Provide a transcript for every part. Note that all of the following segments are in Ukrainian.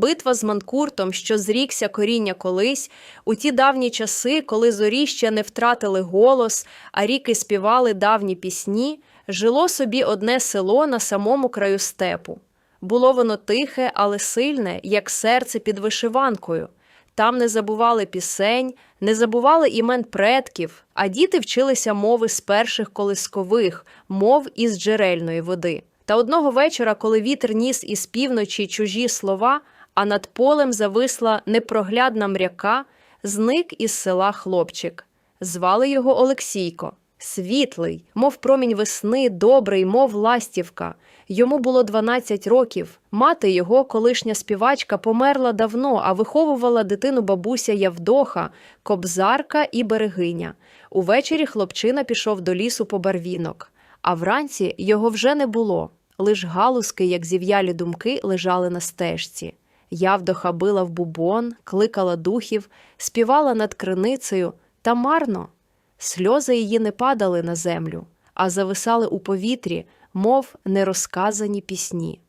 Битва з манкуртом, що зрікся коріння колись, у ті давні часи, коли зорі ще не втратили голос, а ріки співали давні пісні, жило собі одне село на самому краю степу. Було воно тихе, але сильне, як серце під вишиванкою. Там не забували пісень, не забували імен предків, а діти вчилися мови з перших колискових, мов із джерельної води. Та одного вечора, коли вітер ніс із півночі чужі слова, а над полем зависла непроглядна мряка, зник із села хлопчик. Звали його Олексійко. Світлий, мов промінь весни, добрий, мов ластівка. Йому було 12 років. Мати його, колишня співачка, померла давно, а виховувала дитину бабуся Явдоха, кобзарка і берегиня. Увечері хлопчина пішов до лісу по барвінок, а вранці його вже не було. Лиш галузки, як зів'ялі думки, лежали на стежці. Явдоха била в бубон, кликала духів, співала над криницею, та марно. Сльози її не падали на землю, а зависали у повітрі, мов нерозказані пісні.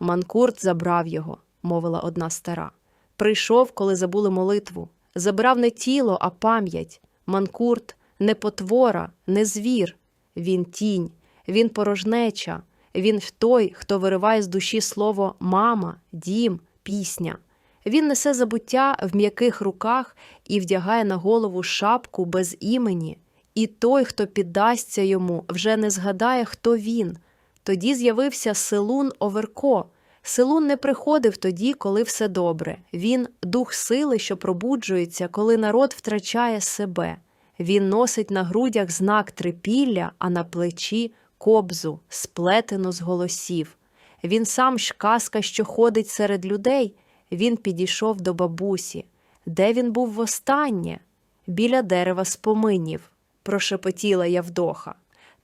Манкурт забрав його, мовила одна стара. Прийшов, коли забули молитву. Забрав не тіло, а пам'ять. Манкурт не потвора, не звір. Він тінь, він порожнеча, він той, хто вириває з душі слово мама, дім, пісня. Він несе забуття в м'яких руках і вдягає на голову шапку без імені, і той, хто піддасться йому, вже не згадає, хто він. Тоді з'явився Селун Оверко. Селун не приходив тоді, коли все добре. Він дух сили, що пробуджується, коли народ втрачає себе. Він носить на грудях знак трипілля, а на плечі кобзу, сплетену з голосів. Він сам ж казка, що ходить серед людей. Він підійшов до бабусі. Де він був востаннє? Біля дерева споминів, прошепотіла Явдоха.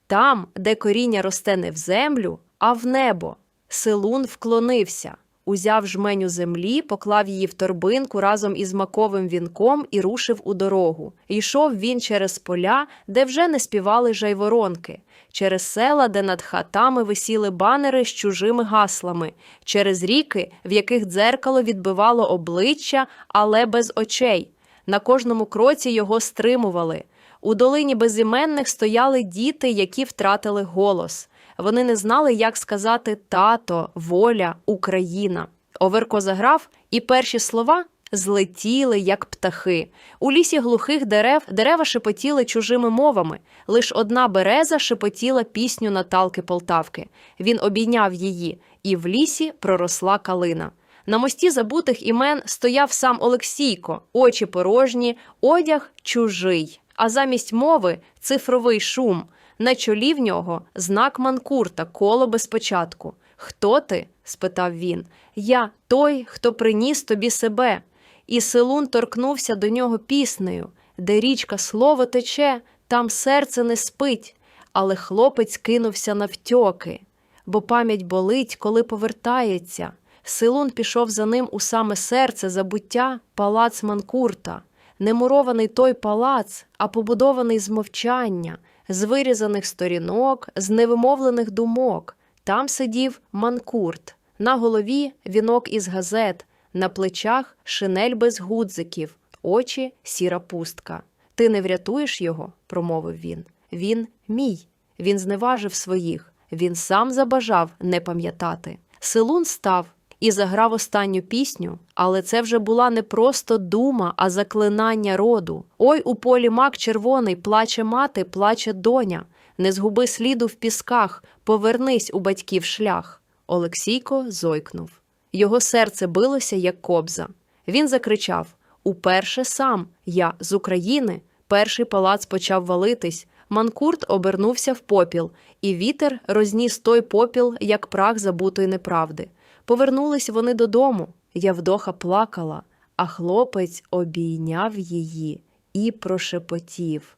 Там, де коріння росте не в землю, а в небо. Селун вклонився, узяв жменю землі, поклав її в торбинку разом із маковим вінком і рушив у дорогу. Йшов він через поля, де вже не співали жайворонки, через села, де над хатами висіли банери з чужими гаслами, через ріки, в яких дзеркало відбивало обличчя, але без очей. На кожному кроці його стримували. У долині безіменних стояли діти, які втратили голос. Вони не знали, як сказати тато, воля, Україна. Оверко заграв, і перші слова злетіли, як птахи. У лісі глухих дерев дерева шепотіли чужими мовами. Лиш одна береза шепотіла пісню Наталки Полтавки. Він обійняв її, і в лісі проросла калина. На мості забутих імен стояв сам Олексійко, очі порожні, одяг чужий. А замість мови цифровий шум. На чолі в нього знак манкурта, коло без початку. Хто ти? спитав він. Я той, хто приніс тобі себе. І Селун торкнувся до нього піснею, де річка слово тече, там серце не спить. Але хлопець кинувся навтьоки, бо пам'ять болить, коли повертається. Силун пішов за ним у саме серце забуття палац Манкурта. Не мурований той палац, а побудований з мовчання, з вирізаних сторінок, з невимовлених думок. Там сидів Манкурт, на голові вінок із газет, на плечах шинель без гудзиків, очі сіра пустка. Ти не врятуєш його, промовив він. Він мій. Він зневажив своїх. Він сам забажав не пам'ятати. Силун став і заграв останню пісню, але це вже була не просто дума, а заклинання роду. Ой, у полі мак червоний, плаче мати, плаче доня. Не згуби сліду в пісках, повернись у батьків шлях. Олексійко зойкнув. Його серце билося, як кобза. Він закричав: Уперше сам, я з України. Перший палац почав валитись. Манкурт обернувся в попіл, і вітер розніс той попіл, як прах забутої неправди. Повернулись вони додому. Явдоха плакала, а хлопець обійняв її і прошепотів.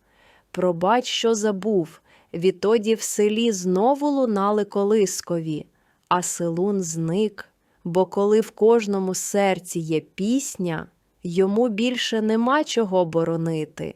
Пробач, що забув. Відтоді в селі знову лунали колискові, а селун зник, бо коли в кожному серці є пісня, йому більше нема чого боронити.